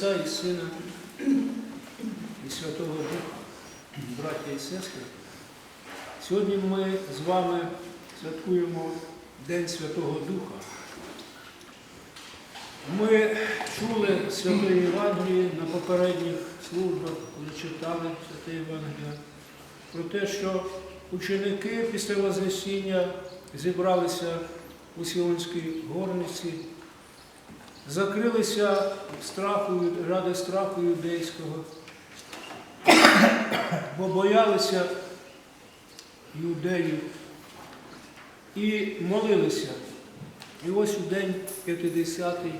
Отця і Сина і Святого Духа, браття і сестри. Сьогодні ми з вами святкуємо День Святого Духа. Ми чули Святе Євангеліє на попередніх службах, коли читали Святе Євангеліє, про те, що ученики після Вознесіння зібралися у Сіонській горниці, закрилися страху, ради страху юдейського, бо боялися юдеїв і молилися. І ось у день 50-й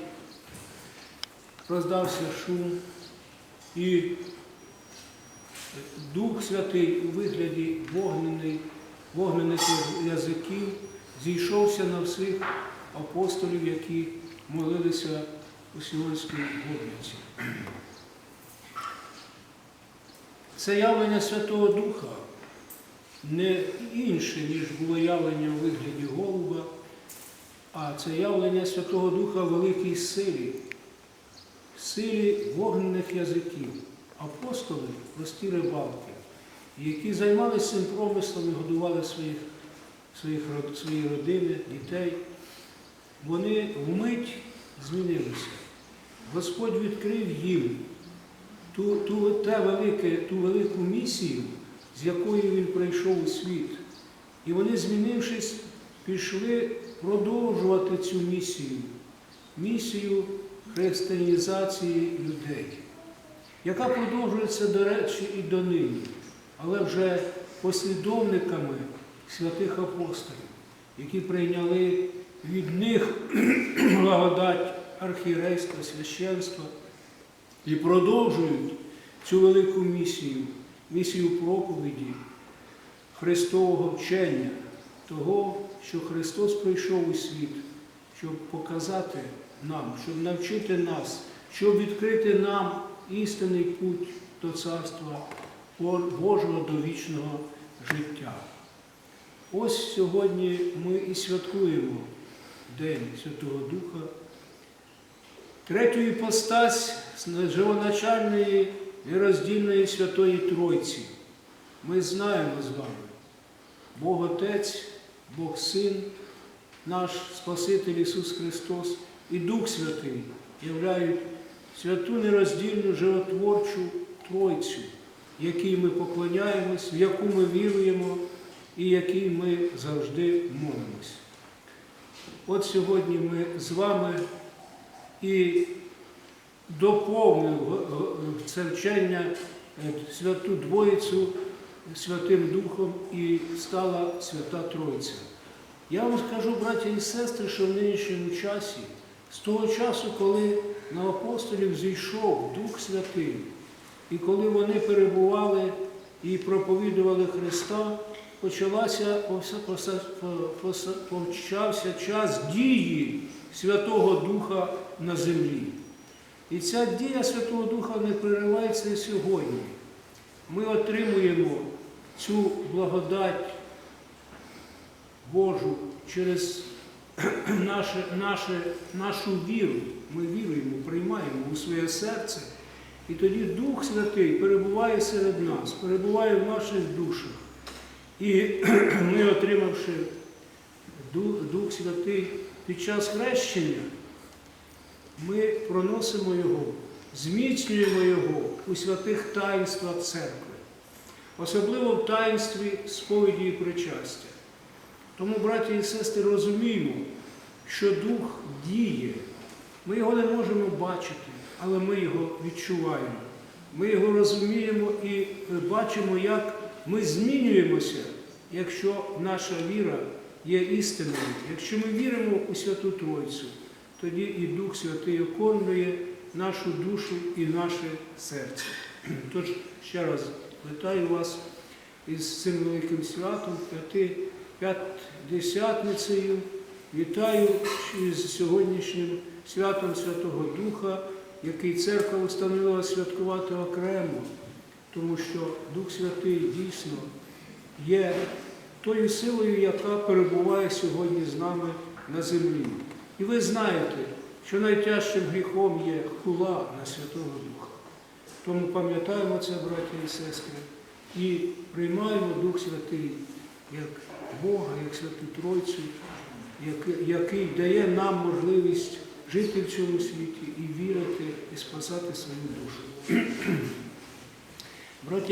роздався шум, і Дух Святий у вигляді вогнених язиків зійшовся на всіх апостолів, які молилися у Сіонській горниці. Це явлення Святого Духа не інше, ніж було явлення у вигляді голуба, а це явлення Святого Духа в великій силі, силі вогнених язиків. Апостоли прості рибалки, які займалися цим промислом і годували своїх, своїх, свої родини, дітей. Вони вмить змінилися. Господь відкрив їм ту, ту, те велике, ту велику місію, з якою він прийшов у світ. І вони, змінившись, пішли продовжувати цю місію, місію християнізації людей, яка продовжується, до речі, і донині, але вже послідовниками святих апостолів, які прийняли від них благодать архієрейства, священства і продовжують цю велику місію, місію проповіді, Христового вчення, того, що Христос прийшов у світ, щоб показати нам, щоб навчити нас, щоб відкрити нам істинний путь до Царства Божого до вічного життя. Ось сьогодні ми і святкуємо День Святого Духа, третю іпостась живоначальної і роздільної Святої Тройці. Ми знаємо з вами, Бог Отець, Бог Син, наш Спаситель Ісус Христос і Дух Святий являють святу нероздільну животворчу Тройцю, якій ми поклоняємось, в яку ми віруємо і якій ми завжди молимось. От сьогодні ми з вами і доповнив це вчення е, Святу Двоїцю Святим Духом і стала Свята Тройця. Я вам скажу, браті і сестри, що в нинішньому часі, з того часу, коли на апостолів зійшов Дух Святий, і коли вони перебували і проповідували Христа, почалася почався час дії Святого Духа на землі. І ця дія Святого Духа не переривається і сьогодні. Ми отримуємо цю благодать Божу через наше, наше, нашу віру. Ми віруємо, приймаємо у своє серце. І тоді Дух Святий перебуває серед нас, перебуває в наших душах. І ми, отримавши Дух, Святий під час хрещення, ми проносимо Його, зміцнюємо Його у святих таїнствах церкви, особливо в таїнстві сповіді і причастя. Тому, браті і сестри, розуміємо, що Дух діє. Ми його не можемо бачити, але ми його відчуваємо. Ми його розуміємо і бачимо, як ми змінюємося, якщо наша віра є істинною. Якщо ми віримо у Святу Тройцю, тоді і Дух Святий оконує нашу душу і наше серце. Тож ще раз вітаю вас із цим великим святом, п'ятдесятницею. Вітаю із сьогоднішнім святом Святого Духа, який церква встановила святкувати окремо, тому що Дух Святий дійсно є тою силою, яка перебуває сьогодні з нами на землі. І ви знаєте, що найтяжчим гріхом є хула на Святого Духа. Тому пам'ятаємо це, браття і сестри, і приймаємо Дух Святий як Бога, як Святу Тройцю, який- дає нам можливість жити в цьому світі і вірити, і спасати свою душу. Браття